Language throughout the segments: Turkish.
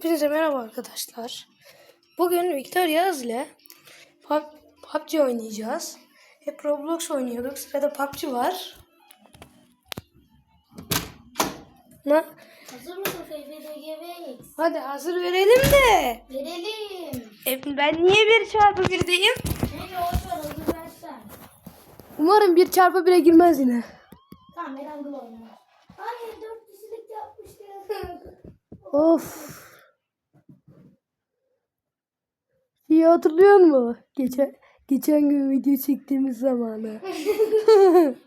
Hepinize merhaba arkadaşlar. Bugün Victor Yağız ile Pub- PUBG oynayacağız. Hep Roblox oynuyorduk. Sırada PUBG var. Na, Hazır mısın FFDGV? hadi hazır verelim de. Verelim. E, ben niye 1 çarpı 1'deyim? Neyse boş ver hazır versen. Umarım 1 çarpı 1'e girmez yine. Tamam Erangel oynar. Hayır dört kişilik yapmıştım. Of. İyi hatırlıyor musun? Geçen, geçen gün video çektiğimiz zamanı.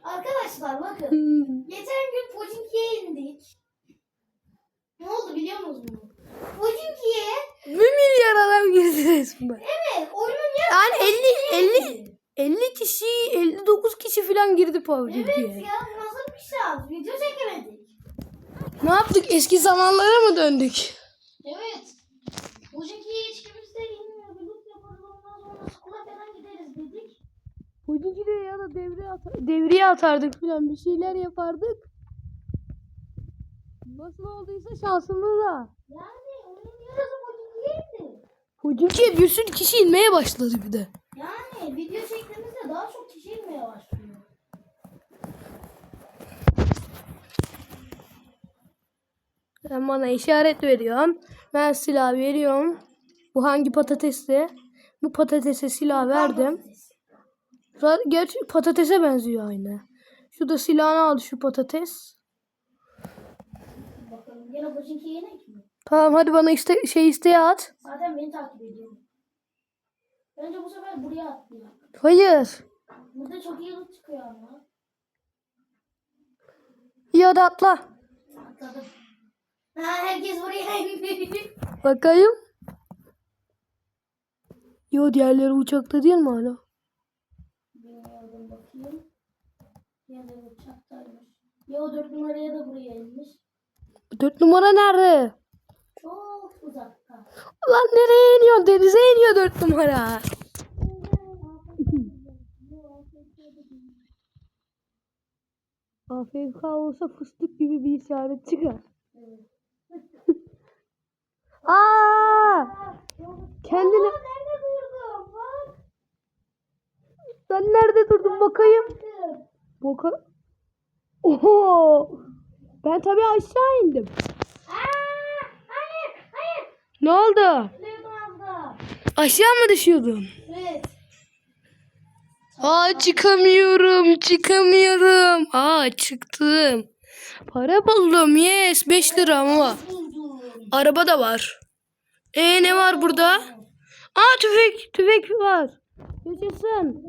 Arkadaşlar bakın. Geçen gün Pochinki'ye indik. Ne oldu biliyor musunuz? Pochinki'ye Bir milyar adam girdi resmen. evet oyunun Yani yarısı 50 50 50 kişi 59 kişi falan girdi Evet PUBG'ye. ya nasıl bir şans? Video çekemedik. Ne yaptık? Eski zamanlara mı döndük? Evet. Pochinki'ye hiç kimse inmiyor. Bir loot yaparız ondan sonra skula falan gideriz dedik. Pudingide ya da devriye, atar, devriye atardık falan bir şeyler yapardık. Nasıl olduysa şansımıza. Yani oyunun yarısı indi. Puding'e bir sürü kişi inmeye başladı bir de. Yani video çektiğimizde daha çok kişi inmeye başlıyor. Sen bana işaret veriyorsun. Ben silah veriyorum. Bu hangi patatesti? Bu patatese silah verdim. Gerçi patatese benziyor aynı. Şu da silahını aldı şu patates. Bakalım gene Pochinki'ye yenek mi? Tamam hadi bana iste şey isteğe at. Zaten beni takip ediyor. Bence bu sefer buraya atlıyor. Hayır. Burada çok iyi loot çıkıyor ama. İyi hadi atla. Atladım. Ha herkes buraya indi. Bakayım. Yo diğerleri uçakta değil mi hala? Bilmiyorum bakayım. Ya da uçaktaymış. Ya o dört numaraya da buraya inmiş. Dört numara nerede? Çok uzakta. Ulan nereye iniyor? Denize iniyor dört numara. AFK olsa fıstık gibi bir işaret çıkar. Aa! Kendine Aa, nerede durdum? Bak. sen nerede durdun bakayım? Bakın. Boka. Oho! Ben tabii aşağı indim. Aa, hayır, hayır. Ne oldu? Aşağı mı düşüyordun? Evet. Aa çıkamıyorum, çıkamıyorum. Aa çıktım. Para buldum. Yes, 5 lira ama. Buldum. Araba da var. E ne var burada? Aa tüfek, tüfek var. Yaşasın.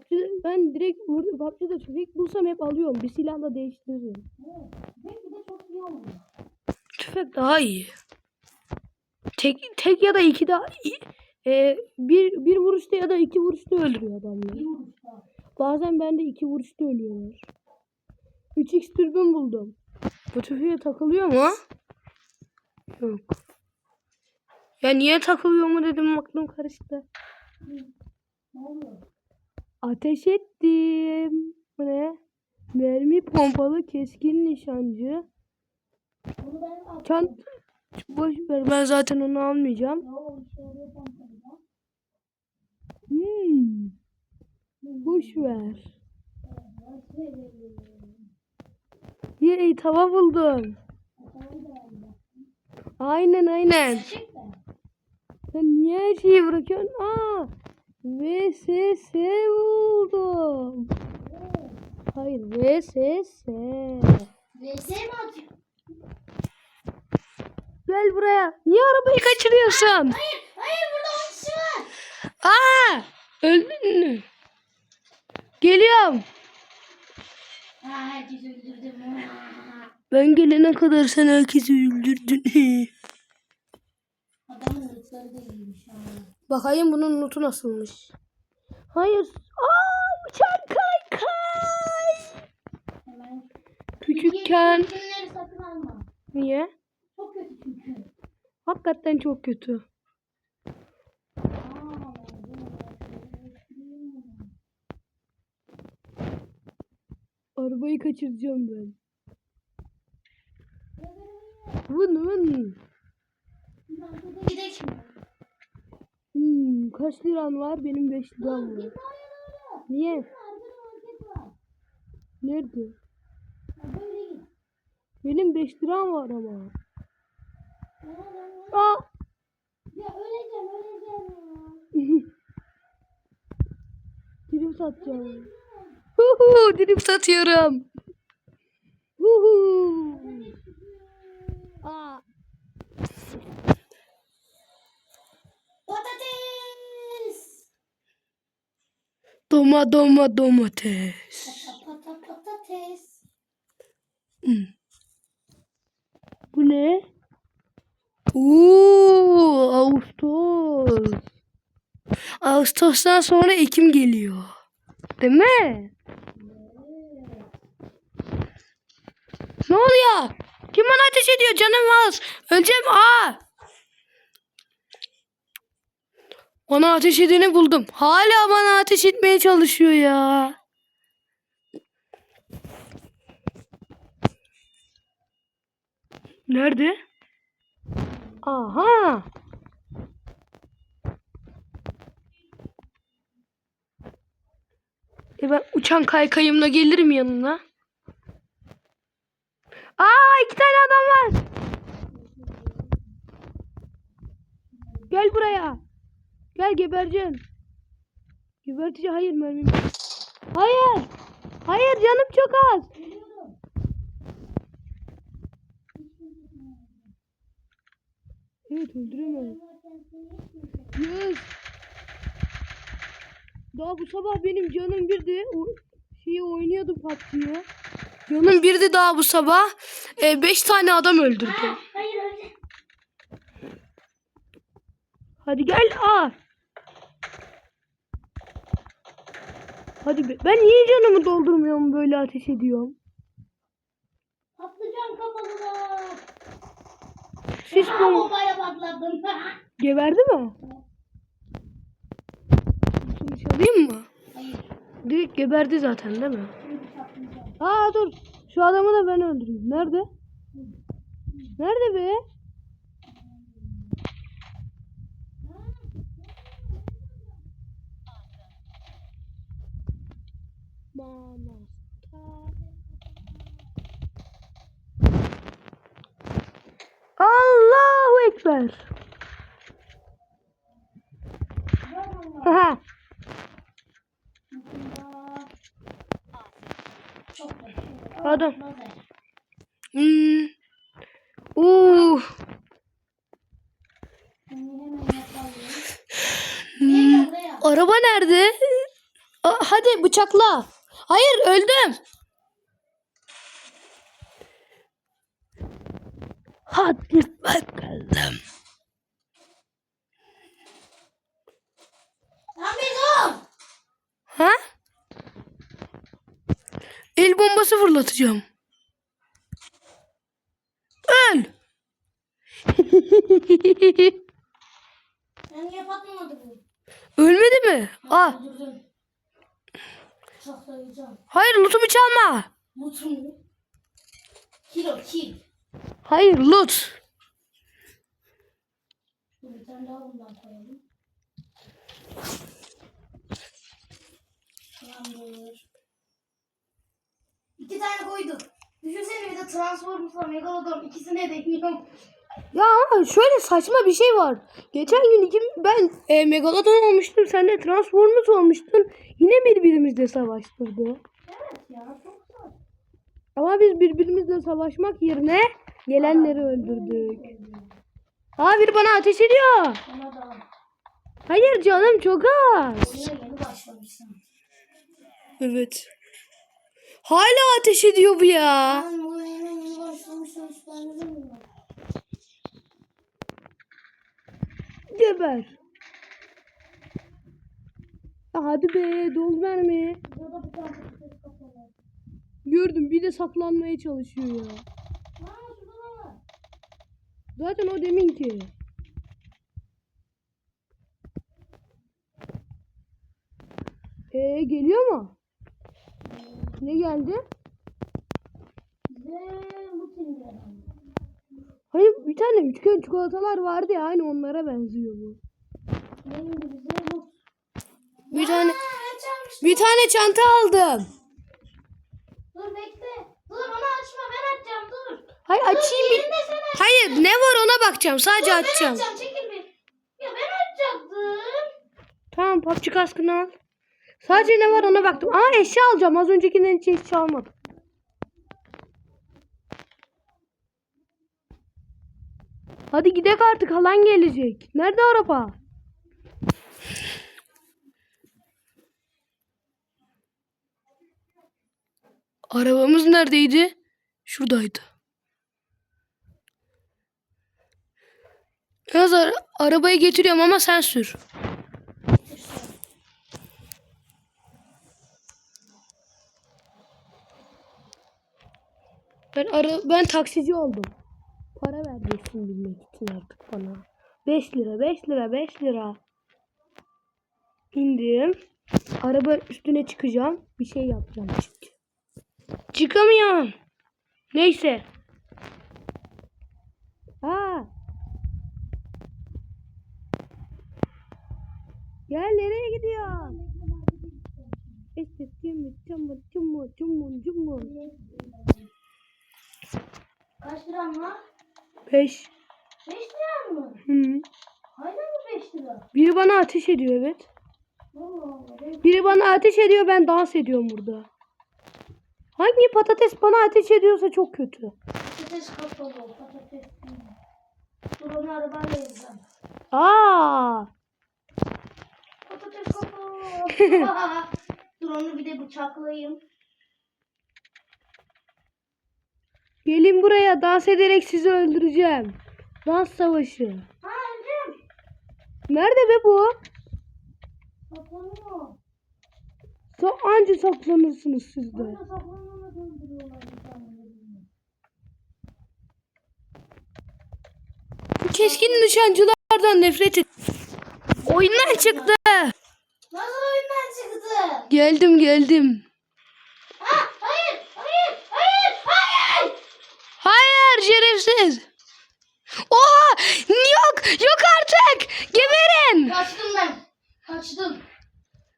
PUBG'de, ben direkt burada PUBG'de tüfek bulsam hep alıyorum. Bir silahla değiştiririm. Evet. Belki de çok iyi oldu. Tüfek daha iyi. Tek, tek ya da iki daha iyi. Ee, bir, bir vuruşta ya da iki vuruşta öldürüyor adamları. Bazen bende iki vuruşta ölüyorlar. 3x türbün buldum. Bu tüfeğe takılıyor mu? Yok. Ya niye takılıyor mu dedim aklım karıştı. Ne oluyor? Ateş ettim. Bu ne? Mermi pompalı keskin nişancı. Çant boş ver ben zaten onu almayacağım. Hmm. Boş ver. Yey tava buldum. Aynen aynen. Sen niye her şeyi bırakıyorsun? Aa! VSS buldum. Hayır VSS. VS mi atıyor? Gel buraya. Niye arabayı kaçırıyorsun? Hayır, hayır burada 10 kişi var. Aa! Öldün mü? Geliyorum. Herkes öldürdüm. Ben gelene kadar sen herkesi öldürdün. Adamın ırkları da iyiymiş. Bakayım bunun notu nasılmış. Hayır. Aa! Uçak kay kay. Hemen. Küçükken. Alma. Niye? Çok kötü çünkü. Hakikaten çok kötü. Arabayı kaçıracağım ben. Vın vın. Gidelim? Hmm, kaç liran var? Benim 5 liram var. Niye? Nerede? Benim 5 liram var ama. Aa! Ya öleceğim öleceğim. Dilim satacağım. Huhu, dilim satıyorum. Huhu. Aa. Patates. Doma doma domates. Pata pata patates. Hmm. Bu ne? Oo, Ağustos. Ağustos'tan sonra Ekim geliyor. Değil mi? Ne oluyor? Kim bana ateş ediyor? Canım az. Öleceğim. Aa! Bana ateş edeni buldum. Hala bana ateş etmeye çalışıyor ya. Nerede? Aha. E ben uçan kaykayımla gelirim yanına. Aa iki tane adam var. Gel buraya. Gel geberceksin. Gebertici hayır mermim. Hayır. Hayır canım çok az. Evet öldüremem. Yes. Daha bu sabah benim canım birdi. O şeyi oynuyordum PUBG'ye. Canım birdi daha bu sabah. 5 tane adam öldürdüm. Hayır öyle. Hadi gel. Aa. Hadi be. Ben niye canımı doldurmuyorum böyle ateş ediyorum? Patlıcan kafalılar. Siz Aa, bom bombaya patladım. geberdi mi? Şunu çalayım mı? Hayır. Direkt geberdi zaten değil mi? Aa dur. Şu adamı da ben öldüreyim. Nerede? Nerede be? Allahu Ekber. Adam. Lazer. Hmm. Uh. Buraya. Araba nerede? Aa, hadi bıçakla. Hayır öldüm. Hadi bakalım. Dur. Ha? El bombası fırlatacağım. Öl. Ben niye patlamadı bu? Ölmedi mi? Aa, Öldürdüm. Saklayacağım. hayır lootumu çalma. Mutlu mu? Kilo, kil. Hayır loot. Bir tane daha bundan koyalım. Tamamdır. İki tane koyduk. Düşünsene bir de Transformers'la Megalodon ikisine deniyorum. Ya ama şöyle saçma bir şey var. Geçen gün iki, ben e, Megalodon olmuştum. Sen de Transformers olmuştun. Yine birbirimizle savaştırdı. Evet ya çok zor. Ama biz birbirimizle savaşmak yerine gelenleri öldürdük. Aa biri bana ateş ediyor. Da Hayır canım çok az. Evet. Hala ateş ediyor bu ya. Ben bu oyuna yeni başlamışsın. hiç Ben de bilmiyorum. Geber. Hadi be dol verme. Gördüm bir de saklanmaya çalışıyor ya. Zaten o demin ki. Ee geliyor mu? Ne geldi? Mutin geldi. Hani bir tane üçgen çikolatalar vardı ya aynı onlara benziyor bu. Benim de bize bu. Bir tane ben bir tane çanta aldım. Dur bekle. Dur onu açma ben açacağım dur. Hayır açayım bir. Hayır ne var ona bakacağım. Sadece Ben açacağım. açacağım çekil bir. Ya ben açacaktım. Tamam PUBG kaskını al. Sadece ne var ona baktım. Aa eşya alacağım. Az öncekinden hiç eşya almadım. Hadi gidek artık halan gelecek. Nerede araba? Arabamız neredeydi? Şuradaydı. Yalnız ara- arabayı getiriyorum ama sen sür. Ben ara ben taksici oldum. Para vereceksin bilmek için artık bana. 5 lira, 5 lira, 5 lira. İndim. Araba üstüne çıkacağım. Bir şey yapacağım çünkü. Çıkamıyorum. Neyse. Ha. Gel nereye gidiyorsun? İşte cumbu cumbu cumbu cumbu cumbu. Kaç liram var? 5. 5 lira mı? Hı. Hala mı 5 lira? Biri bana ateş ediyor evet. Allah Allah. Ben Biri bana ateş ediyor ben dans ediyorum burada. Hangi patates bana ateş ediyorsa çok kötü. patates kapalı. Patates. Dur onu arabayla yazacağım. Aa! Patates kapalı. Dur onu bir de bıçaklayayım. Gelin buraya dans ederek sizi öldüreceğim. Dans savaşı. Ha öldüm. Nerede be bu? Saklanıyor. Sa anca saklanırsınız siz de. Saklanana döndürüyorlar tane. Keskin nişancılardan nefret et. Oyundan çıktı. Nasıl oyundan çıktı? Geldim geldim. Ha hayır hayır hayır hayır. Hayır şerefsiz. Oha! Yok! Yok artık! Geberin! Kaçtım ben. Kaçtım.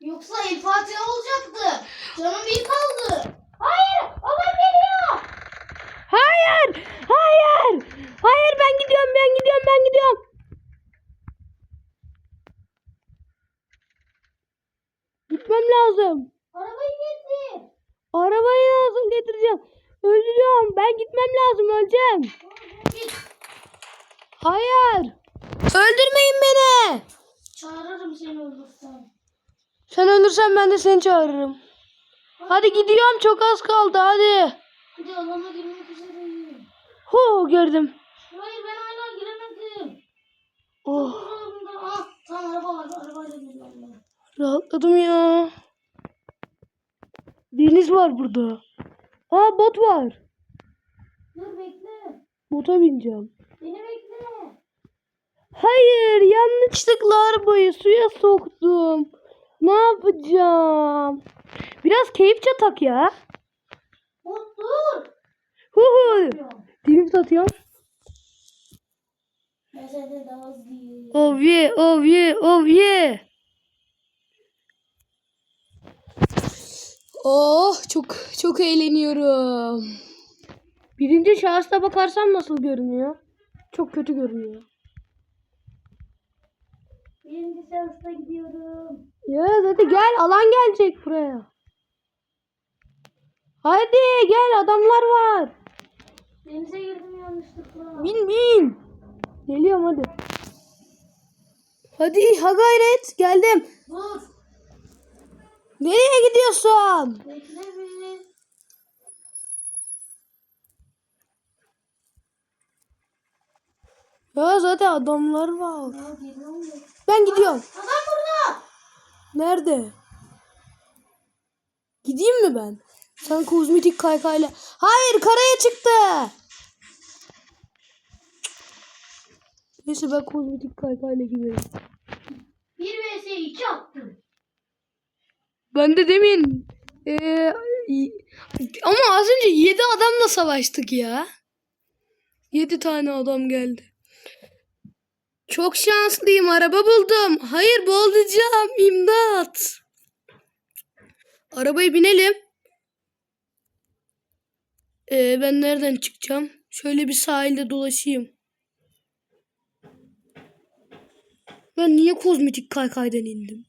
Yoksa El Fatiha olacaktı. Canım bir kaldı. Hayır adam geliyor. Hayır! Hayır! Hayır ben gidiyorum ben gidiyorum ben gidiyorum. Gitmem lazım. Arabayı getir. Arabayı lazım getireceğim. Ölüyorum. Ben gitmem lazım. Öleceğim. Git. Hayır. Öldürmeyin beni. Çağırırım seni ölürsen. Sen ölürsen ben de seni çağırırım. Hadi gidiyorum. Çok az kaldı. Hadi. De alana girmek üzereyim. Hu gördüm. Hayır ben hala giremedim. Oh. Ah tam araba var. Arabayla ben. rahatladım ya. Deniz var burada. Aa bot var. Dur bekle. Bota bineceğim. Beni bekle. Hayır yanlışlıkla arabayı suya soktum. Ne yapacağım? Biraz keyif çatak ya. Dur. Hu hu. Daha hızlı. Oh yeah, oh yeah, oh yeah. Oh çok çok eğleniyorum. Birinci şahısta bakarsam nasıl görünüyor? Çok kötü görünüyor. Birinci seansta gidiyorum. Ya hadi gel alan gelecek buraya. Hadi gel adamlar var. Denize girdim yanlışlıkla. Bin bin. Geliyorum hadi. Hadi ha gayret geldim. Dur. Nereye gidiyorsun? Bekle bir. Ya zaten adamlar var. Ya. Ben gidiyorum. Adam burada. Nerede? Gideyim mi ben? Sen kozmetik kaykayla. Hayır karaya çıktı. Neyse ben kozmetik kaykayla giderim. 1 vs 2 attım. Ben de demin eee, y- ama az önce 7 adamla savaştık ya. Yedi tane adam geldi. Çok şanslıyım. Araba buldum. Hayır boğulacağım. İmdat. Arabaya binelim. Ee, ben nereden çıkacağım? Şöyle bir sahilde dolaşayım. Ben niye kozmetik kaykaydan indim?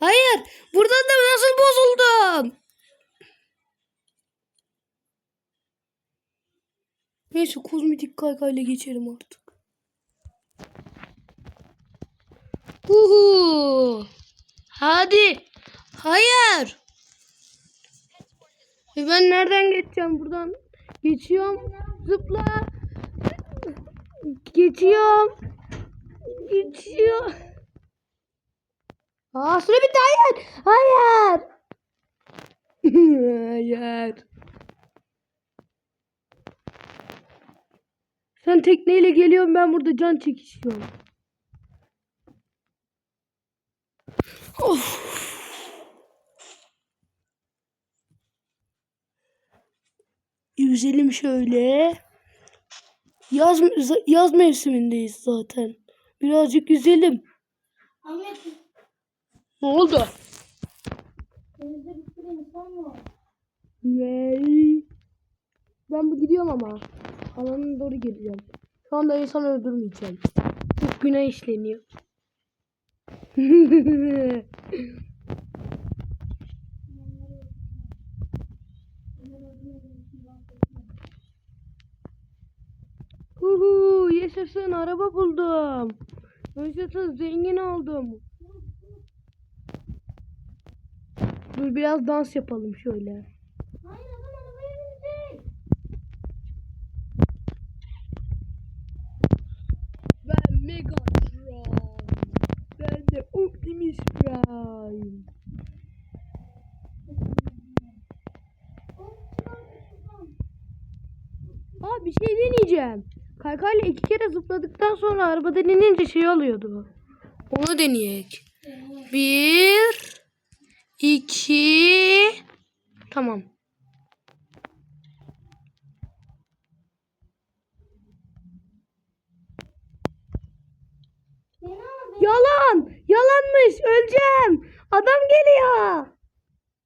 Hayır. Buradan da nasıl bozuldum? Neyse kozmetik kaykayla geçelim artık. Huhu. Hadi. Hayır. E ben nereden geçeceğim buradan? Geçiyorum. Zıpla. Geçiyorum. Geçiyor. Aa süre bitti. Hayır. Hayır. Hayır. Sen tekneyle geliyorsun ben burada can çekişiyorum. Of. Yüzelim şöyle. Yaz yaz mevsimindeyiz zaten. Birazcık yüzelim. Ahmet Ne oldu? denizde bir sürü insan var. Ne? Ben bu gidiyorum ama. Alana doğru geleceğim. Şu anda insan öldürmeyeceğim. Çok günah işleniyor. Huhu, yaşasın araba buldum. Yaşasın zengin oldum. Dur biraz dans yapalım şöyle. Hayır adam arabaya binecek. Ben Megatron. Ben de Optimus Prime. Aa bir şey deneyeceğim. Kaykayla iki kere zıpladıktan sonra arabadan inince şey oluyordu. Onu deneyek. Bir, iki, tamam. Beni al. Yalan! Yalanmış! Öleceğim! Adam geliyor!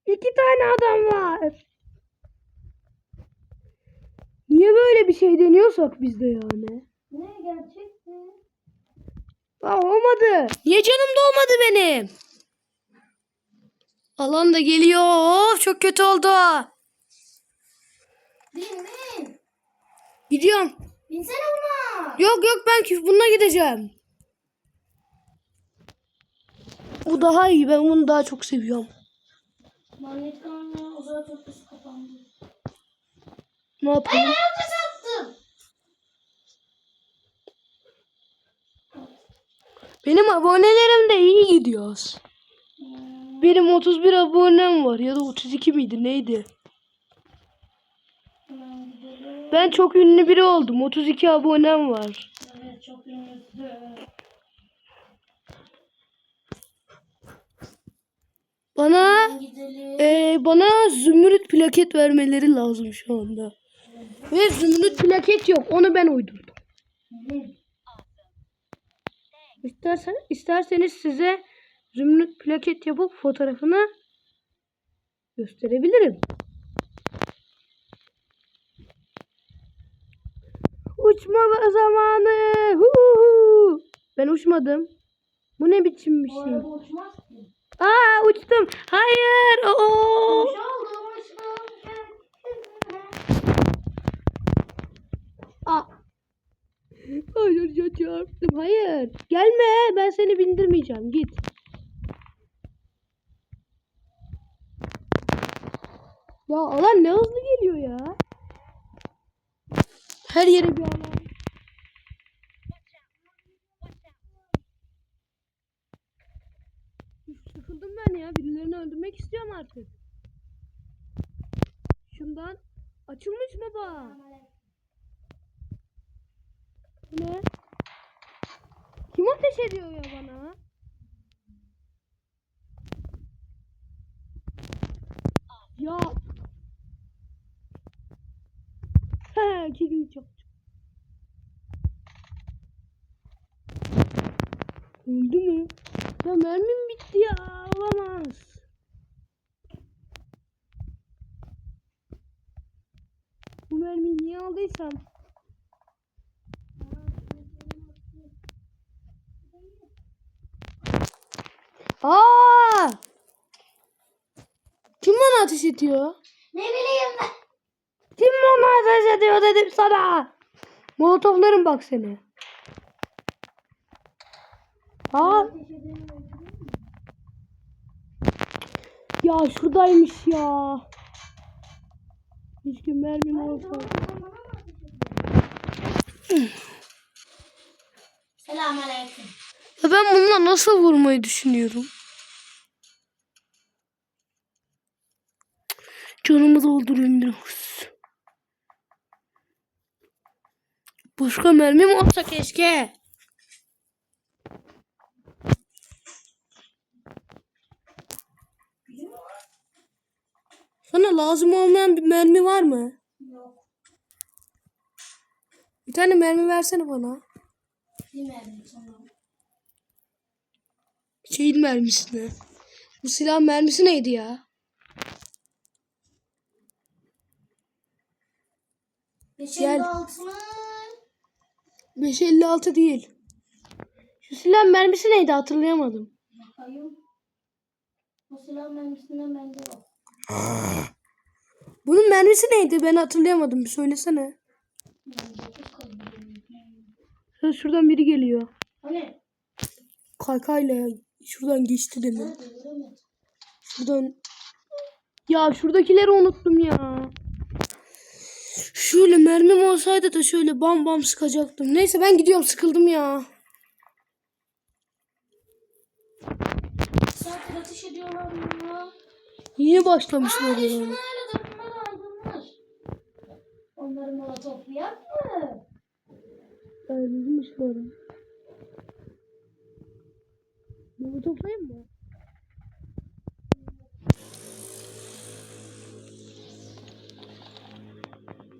İki tane adam var. Niye böyle bir şey deniyorsak biz de yani? Ne gerçek mi? Aa, olmadı. Niye canım dolmadı benim? Alan da geliyor. Of, çok kötü oldu. Bin bin. Gidiyorum. Binsene buna. Yok yok ben bununla gideceğim. Bu daha iyi. Ben bunu daha çok seviyorum. Manyetik anne uzağa çok pis kapandı. Ne yapayım? Sattım. Benim abonelerim de iyi gidiyoruz. Benim 31 abonem var ya da 32 miydi neydi? Ben çok ünlü biri oldum. 32 abonem var. Evet çok ünlüsü. Bana e, bana zümrüt plaket vermeleri lazım şu anda. Ve zümrüt plaket yok. Onu ben uydurdum. İstersen, isterseniz size zümrüt plaket yapıp fotoğrafını gösterebilirim. Uçma zamanı. Huhu. Ben uçmadım. Bu ne biçim bir şey? Aa uçtum. Hayır. Oo. Aa. Hayır ya çarptım. Hayır. Gelme. Ben seni bindirmeyeceğim. Git. Ya alan ne hızlı geliyor ya. Her yere bir alan. Üf, Sıkıldım ben ya. Öldürmek istiyorum artık. Şundan açılmış mı bak? Bu ne? Kim ateş ediyor ya bana? Ya. şekilde çok. Öldü mü? Ya mermim bitti ya. Olamaz. Bu aldıysam. Aa! Kim bana ateş ediyor? Ne bileyim ben. Kim bana ateş ediyor dedim sana. Molotoflarım bak seni. Aa! Ya şuradaymış ya. Keşke mermim olsa. Selamünaleyküm. Ya ben bununla nasıl vurmayı düşünüyorum? Canımı doldurayım biraz. Başka mermim olsa keşke. Sana lazım olmayan bir mermi var mı? Yok. Bir tane mermi versene bana. Bilmedim sana. Şeyin mermisini. Bu silah mermisi neydi ya? Beşin altını. 556 değil. Şu silah mermisi neydi hatırlayamadım. Bakayım. O silah mermisinden bende yok. Bunun mermisi neydi ben hatırlayamadım. Bir söylesene. Şurada- Şuradan biri geliyor. Hani? Kaykayla şuradan geçti demin. Şuradan. Ya şuradakileri unuttum ya. Şöyle mermim olsaydı da şöyle bam bam sıkacaktım. Neyse ben gidiyorum sıkıldım ya. Saattir ateş ediyorlar ya. Yeni başlamışlar Ay ya. şunlarla da bunlar aydınlar. Onları molotoflayak mı? Ayrılmışlar. Bunu toplayayım mı?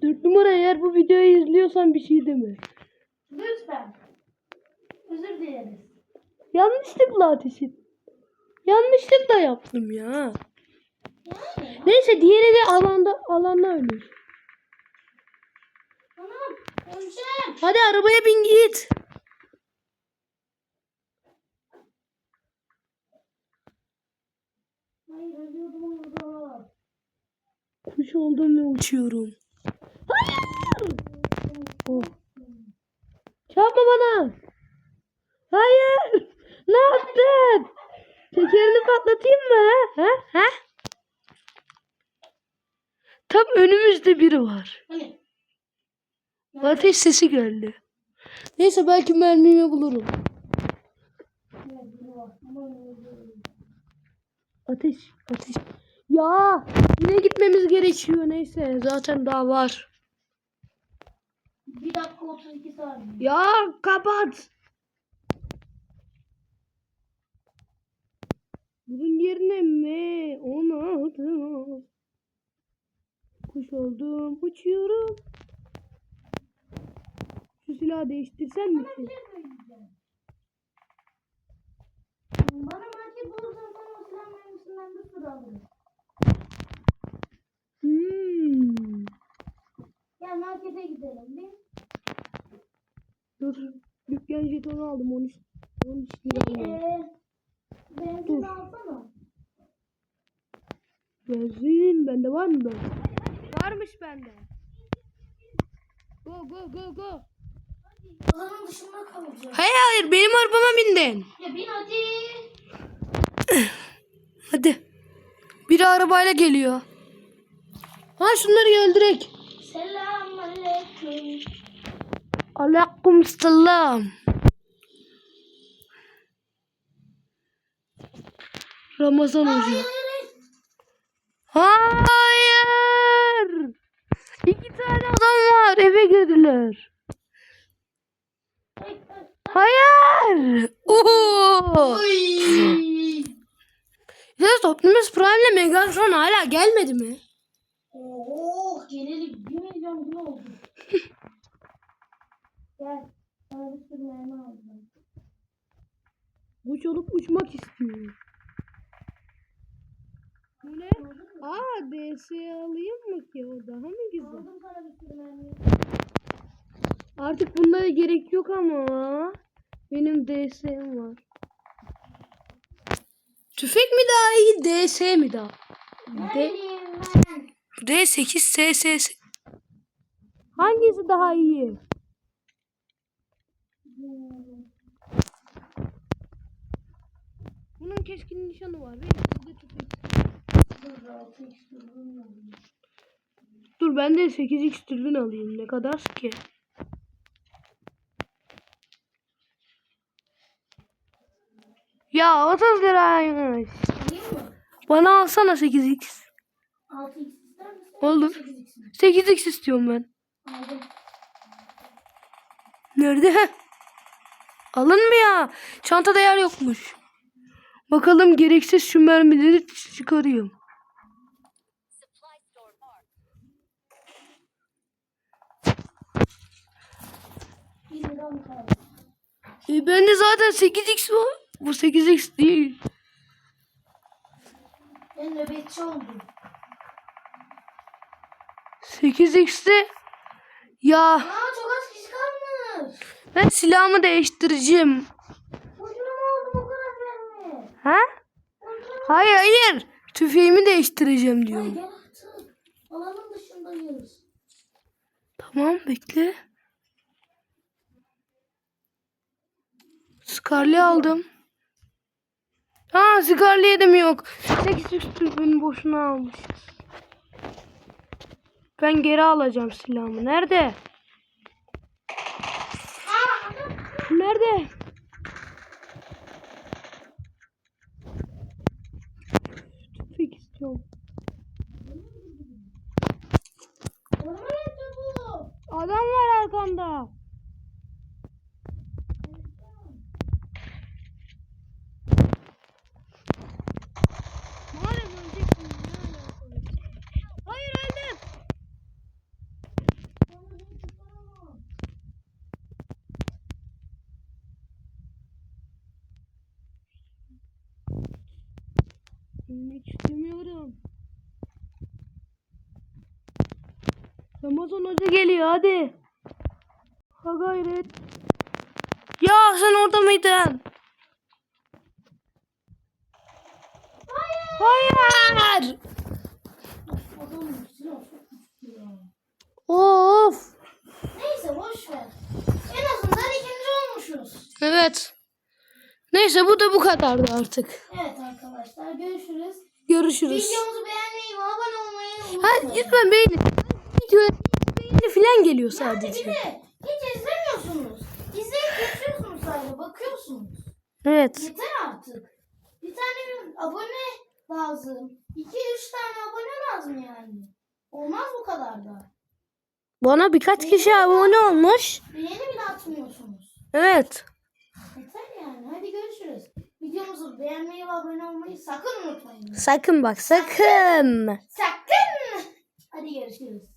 Dört numara eğer bu videoyu izliyorsan bir şey deme. Lütfen. Özür dileriz. Yanlışlıkla ateş et. Yanlışlıkla yaptım ya. Yani. Neyse diğeri de alanda alanda ölür. Hadi arabaya bin git. Hayır. Kuş oldum ve uçuyorum. Hayır. Oh. Çarpma bana. Hayır. Ne yaptın? Tekerini patlatayım mı? Ha? Ha? Tam önümüzde biri var. Hani? Ateş sesi geldi. Neyse belki mermimi bulurum. Ateş, ateş. Ya yine gitmemiz gerekiyor neyse. Zaten daha var. Bir dakika 32 saniye. Ya kapat. Bunun yerine mi? Onu aldım. Kuş oldum, uçuyorum. Şu silahı değiştirsen mi ki? Bana market bulursan sana o silah mermisinden bir sürü alırım. Hmm. Gel markete gidelim bir. Dur. Dükkan jetonu aldım 13 13 lira. Ee, benzin Dur. alsana. Benzin bende var mı benzin? Varmış bende. Go go go go. Alanın dışında kalacağım. Hayır hayır benim arabama bindin. Ya bin hadi. Hadi. Biri arabayla geliyor. Ha şunları öldürek. Selamünaleyküm. Aleyküm selam. Ramazan Hoca. Hayır. İki tane adam var eve girdiler. Hayır. Oo. Ya Optimus Prime ile Megatron hala gelmedi mi? Oh geleli bir milyon gün oldu. Gel. Sana bir sürü mermi. Uç olup uçmak istiyorum. Bu ne? Aa DS alayım mı ki o daha mı güzel? Artık bunlara gerek yok ama. Benim DS'm var. Tüfek mi daha iyi, DS mi daha? D Neredeyim ben? D8 SS. Hangisi daha iyi? Bunun keskin nişanı var. Benim sizde tüfek. Dur, ben de 8x türbün alayım. Ne kadar ki? Ya 30 liraymış. Mı? Bana alsana 8x. 6x ister misin? Olur. 8x mi? 8x istiyorum ben. Aldım. Nerede? Alınmıyor. Çantada yer yokmuş. Bakalım gereksiz şu mermileri çıkarıyorum. E bende zaten 8x var. Bu 8x değil. Ben nöbetçi oldum. 8x'te ya Aa çok az kişi kalmış. ben silahımı değiştireceğim. Boşuna mı aldım o kadar verme? Ha? Hayır hayır. Tüfeğimi değiştireceğim gel artık. Alanın dışındayız. Tamam bekle. Scarlet aldım. Ha Scarlet'im yok. 8 tüfeğini boşuna almışız. Ben geri alacağım silahımı. Nerede? Nerede? Tüfek istiyorum. Bana gitti bu. Adam var arkanda. Madem öleceksin ne alakası? Hayır öldüm. Bana bir tutamam. Ölmek istemiyorum. Ramazan Hoca geliyor hadi. Ha gayret. Ya sen orada mıydın? Hayır. Ya. Of. Neyse boş ver. En azından ikinci olmuşuz. Evet. Neyse bu da bu kadardı artık. Evet arkadaşlar görüşürüz. Görüşürüz. Videomuzu beğenmeyi ve abone olmayı unutmayın. lütfen beğenin. Videoya falan geliyor Yani bir sadece. de hiç izlemiyorsunuz. İzleyip geçiyorsunuz sadece bakıyorsunuz. Evet. Yeter artık. Bir tane bir abone lazım. İki üç tane abone lazım yani. Olmaz bu kadar da. Bana birkaç kişi abone olmuş. Beğeni bile atmıyorsunuz. Evet. Yeter yani. Hadi görüşürüz. Videomuzu beğenmeyi ve abone olmayı sakın unutmayın. Sakın bak sakın. Sakın. Hadi görüşürüz.